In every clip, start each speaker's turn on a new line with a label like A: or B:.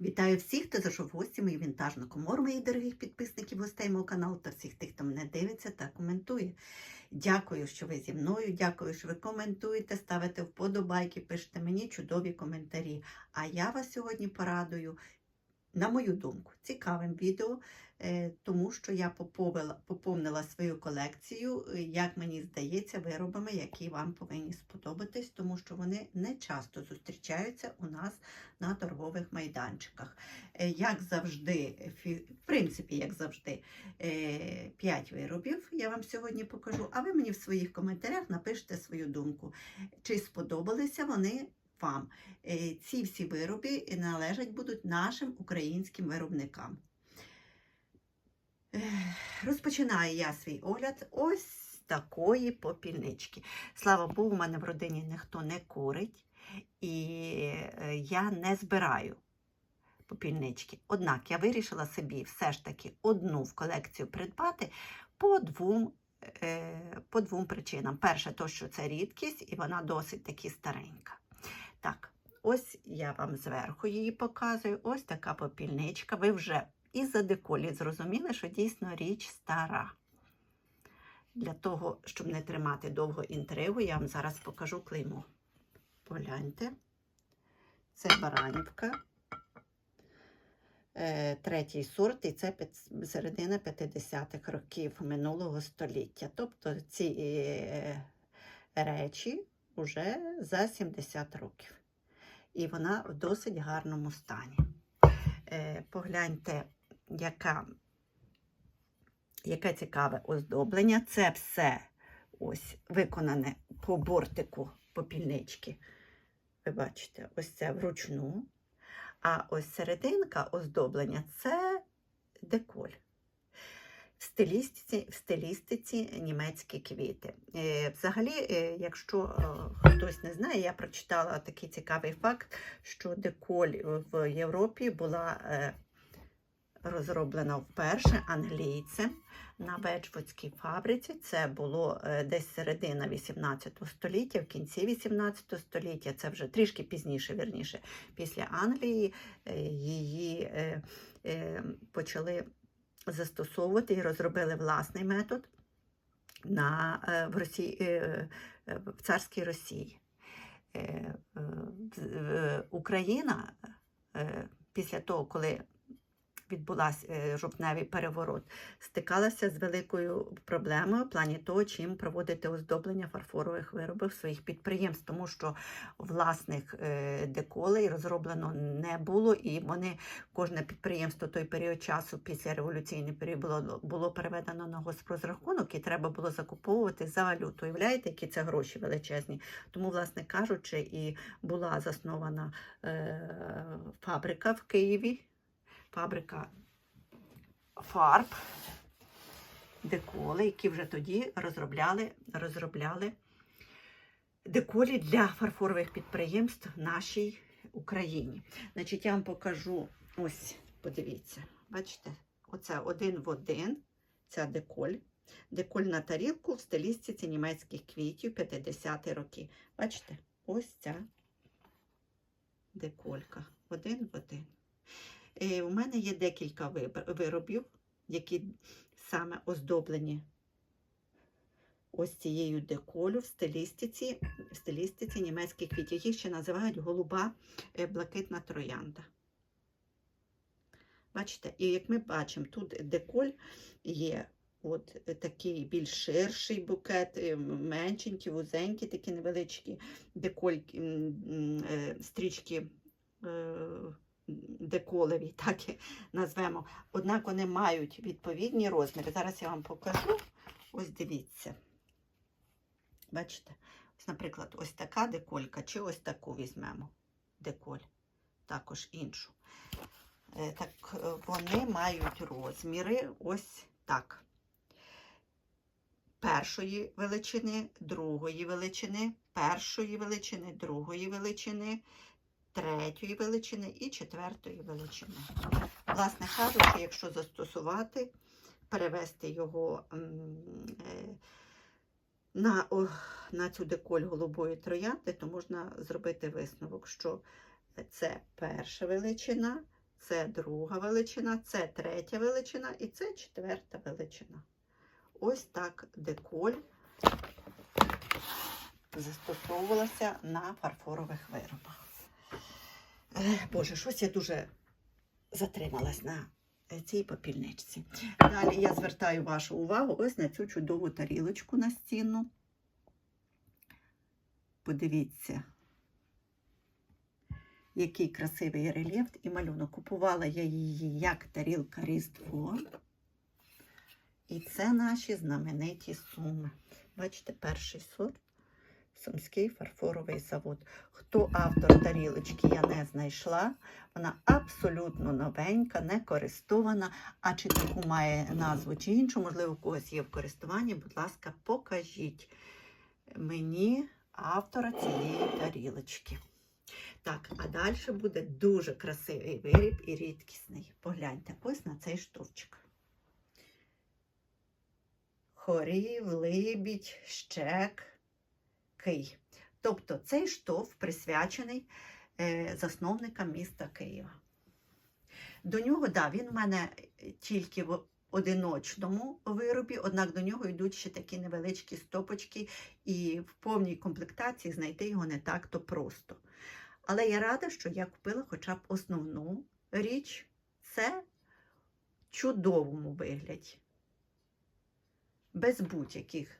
A: Вітаю всіх, хто зайшов в гості мою вінтажну комору, моїх дорогих підписників, гостей мого каналу та всіх тих, хто мене дивиться та коментує. Дякую, що ви зі мною. Дякую, що ви коментуєте, ставите вподобайки, пишете мені чудові коментарі. А я вас сьогодні порадую, на мою думку, цікавим відео, е, тому що я поповнила свою колекцію, е, як мені здається, виробами, які вам повинні сподобатись, тому що вони не часто зустрічаються у нас на торгових майданчиках. Е, Як завжди, в принципі, як завжди, 5 виробів я вам сьогодні покажу, а ви мені в своїх коментарях напишете свою думку, чи сподобалися вони вам. Е, Ці всі вироби належать будуть нашим українським виробникам. Розпочинаю я свій огляд ось такої попільнички. Слава Богу, у мене в родині ніхто не курить, і е, я не збираю попільнички. Однак я вирішила собі все ж таки одну в колекцію придбати по двом, е, по двом причинам. Перше, то, що це рідкість, і вона досить таки старенька. Так, ось я вам зверху її показую. Ось така попільничка. Ви вже із-за деколі зрозуміли, що дійсно річ стара. Для того, щоб не тримати довго інтригу, я вам зараз покажу клеймо. Погляньте. Це баранівка. Е, Третій сорт, і це середина 50-х років минулого століття. Тобто ці е, речі вже за 70 років. І вона в досить гарному стані. Е, Погляньте, яка, яке цікаве оздоблення. Це все ось виконане по бортику попільнички. Ви бачите, ось це вручну. А ось серединка оздоблення це деколь. В стилістиці, в стилістиці німецькі квіти. Е, Взагалі, е, якщо е, хтось не знає, я прочитала такий цікавий факт, що деколь в Європі була розроблена вперше англійцем на Веджвудській фабриці. Це було десь середина 18 століття, в кінці 18 століття, це вже трішки пізніше, вірніше, після Англії її почали застосовувати і розробили власний метод на, е, в, Росії, е, е, в царській Росії. Україна після того, коли відбулася жовтневий переворот, стикалася з великою проблемою в плані того, чим проводити оздоблення фарфорових виробів своїх підприємств, тому що власних е, деколей розроблено не було, і вони кожне підприємство той період часу після революційний період було, було переведено на госпрозрахунок, і треба було закуповувати за валюту. Уявляєте, які це гроші величезні. Тому, власне кажучи, і була заснована е, фабрика в Києві, фабрика фарб, деколи, які вже тоді розробляли, розробляли деколі для фарфорових підприємств в нашій Україні. Значить, я вам покажу ось, подивіться, бачите, оце один в один, ця деколь. Деколь на тарілку в стилістиці німецьких квітів 50-ті роки. Бачите, ось ця деколька. Один в один. Е, у мене є декілька виробів, які саме оздоблені ось цією деколю в стилістиці, в стилістиці німецьких квітів. Їх ще називають голуба е, блакитна троянда. Бачите, і як ми бачимо, тут деколь є от е, такий більш ширший букет, меншенький, вузенький, такі невеличкі деколь, стрічки деколеві, так і назвемо. Однак вони мають відповідні розміри. Зараз я вам покажу. Ось дивіться. Бачите? Ось, наприклад, ось така деколька, чи ось таку візьмемо деколь, також іншу. Е, Так е, вони мають розміри ось так. Першої величини, другої величини, першої величини, другої величини, третьої величини і четвертої величини. Власне кажучи, якщо застосувати, перевести його е, на, на цю деколь голубої троянди, то можна зробити висновок, що це перша величина, це друга величина, це третя величина і це четверта величина. Ось так деколь застосовувалася на фарфорових виробах. Боже, щось я дуже затрималась на е, цій попільничці. Далі я звертаю вашу увагу ось на цю чудову тарілочку на стіну. Подивіться, який красивий рельєф і малюнок. Купувала я її як тарілка Різдво. І це наші знамениті суми. Бачите, перший сорт Сумський фарфоровий завод. Хто автор тарілочки, я не знайшла. Вона абсолютно новенька, не користована. А чи таку має назву чи іншу, можливо, у когось є в користуванні, будь ласка, покажіть мені автора цієї тарілочки. Так, а далі буде дуже красивий виріб і рідкісний. Погляньте, ось на цей штовчик. Хорів, либідь, щек, кий. Тобто цей штовх присвячений е, засновникам міста Києва. До нього, да, він в мене тільки в одиночному виробі, однак до нього йдуть ще такі невеличкі стопочки, і в повній комплектації знайти його не так-то просто. Але я рада, що я купила хоча б основну річ це в чудовому вигляді, без будь-яких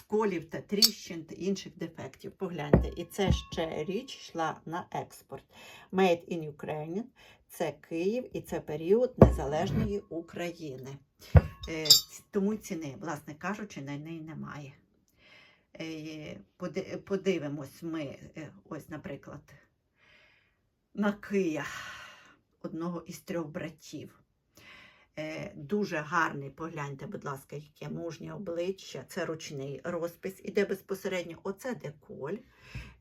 A: сколів та тріщин та інших дефектів. Погляньте, і це ще річ йшла на експорт. Made in Ukraine. Це Київ і це період незалежної України. Е, Тому ціни, власне кажучи, на неї немає. Е, Подивимось ми, е, ось, наприклад, на Кия, одного із трьох братів. Е, Дуже гарний, погляньте, будь ласка, яке мужнє обличчя. Це ручний розпис, іде безпосередньо. Оце деколь,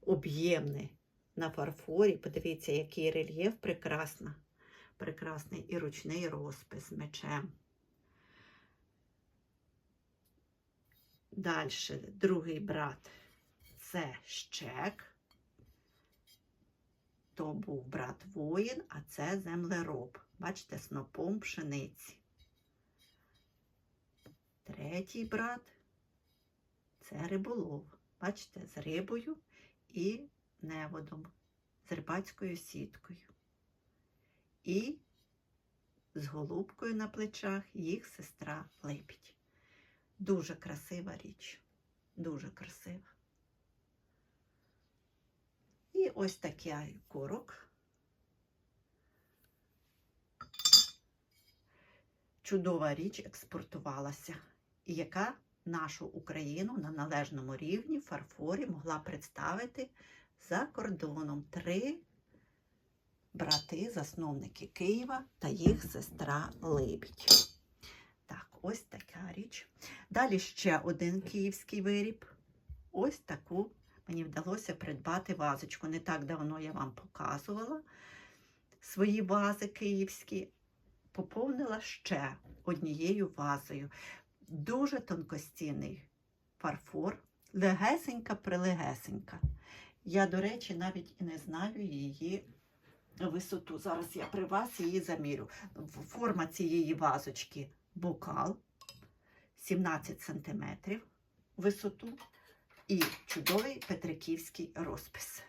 A: об'ємний на фарфорі. Подивіться, який рельєф прекрасно. Прекрасний і ручний розпис мечем. Далі, другий брат це щек. То був брат воїн, а це землероб. Бачите, снопом пшениці. Третій брат це риболов. Бачите, з рибою і неводом, з рибацькою сіткою. І з голубкою на плечах їх сестра Липідь. Дуже красива річ. Дуже красива. І ось такий курок. Чудова річ експортувалася, і яка нашу Україну на належному рівні фарфорі могла представити за кордоном три брати, засновники Києва та їх сестра Либідь. Так, ось така річ. Далі ще один київський виріб. Ось таку мені вдалося придбати вазочку. Не так давно я вам показувала свої вази київські. Поповнила ще однією вазою. Дуже тонкостінний фарфор, легесенька прилегесенька. Я, до речі, навіть і не знаю її висоту. Зараз я при вас її замірю. Форма цієї вазочки бокал 17 см висоту і чудовий петриківський розпис.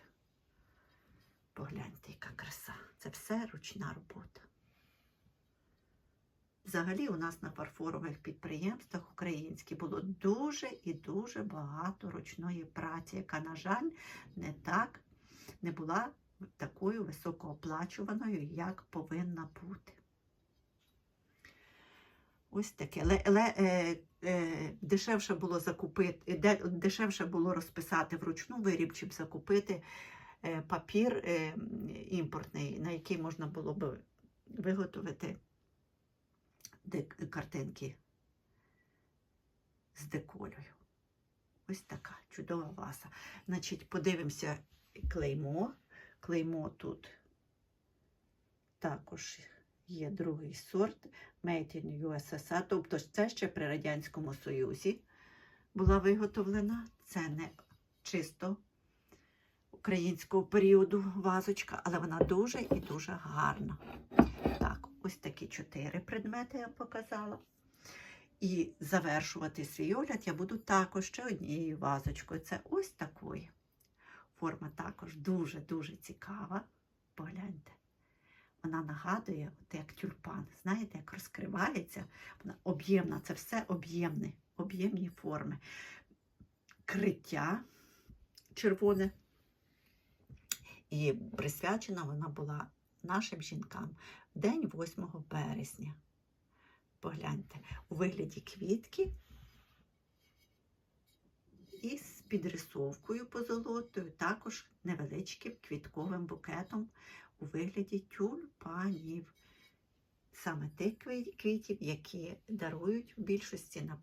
A: Погляньте, яка краса. Це все ручна робота. Взагалі, у нас на фарфорових підприємствах українських було дуже і дуже багато ручної праці, яка, на жаль, не так не була такою високооплачуваною, як повинна бути. Ось таке. Ле, ле, е, е, дешевше було закупити, де, дешевше було розписати вручну виріб, чим закупити е, папір е, імпортний, на який можна було б виготовити картинки з деколею. Ось така чудова ваза. Значить, подивимося клеймо. Клеймо тут також є другий сорт Made in USSR, тобто це ще при Радянському Союзі була виготовлена. Це не чисто українського періоду вазочка, але вона дуже і дуже гарна. Ось такі чотири предмети я показала. І завершувати свій огляд я буду також ще однією вазочкою. Це ось такою. Форма також дуже-дуже цікава. Погляньте. Вона нагадує, от як тюльпан. Знаєте, як розкривається, вона об'ємна, це все об'ємне, об'ємні форми. Криття червоне. І присвячена вона була нашим жінкам день 8 березня. Погляньте, у вигляді квітки і з підрисовкою позолотою, також невеличким квітковим букетом у вигляді тюльпанів. Саме тих квітів, які дарують в більшості на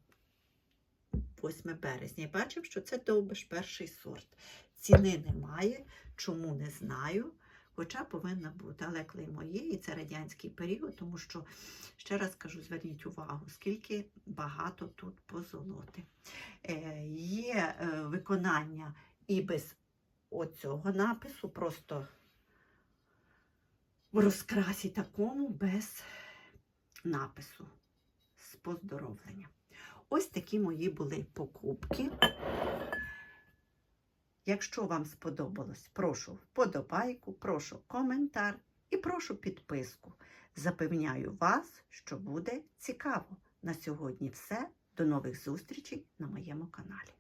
A: 8 березня. Я бачив, що це довбиш перший сорт. Ціни немає, чому не знаю. Хоча повинна бути, але клеймо є, і це радянський період, тому що, ще раз кажу, зверніть увагу, скільки багато тут позолоти. Е, є е, виконання і без оцього напису, просто в розкрасі такому без напису з поздоровлення. Ось такі мої були покупки. Якщо вам сподобалось, прошу вподобайку, прошу коментар і прошу підписку. Запевняю вас, що буде цікаво. На сьогодні все. До нових зустрічей на моєму каналі.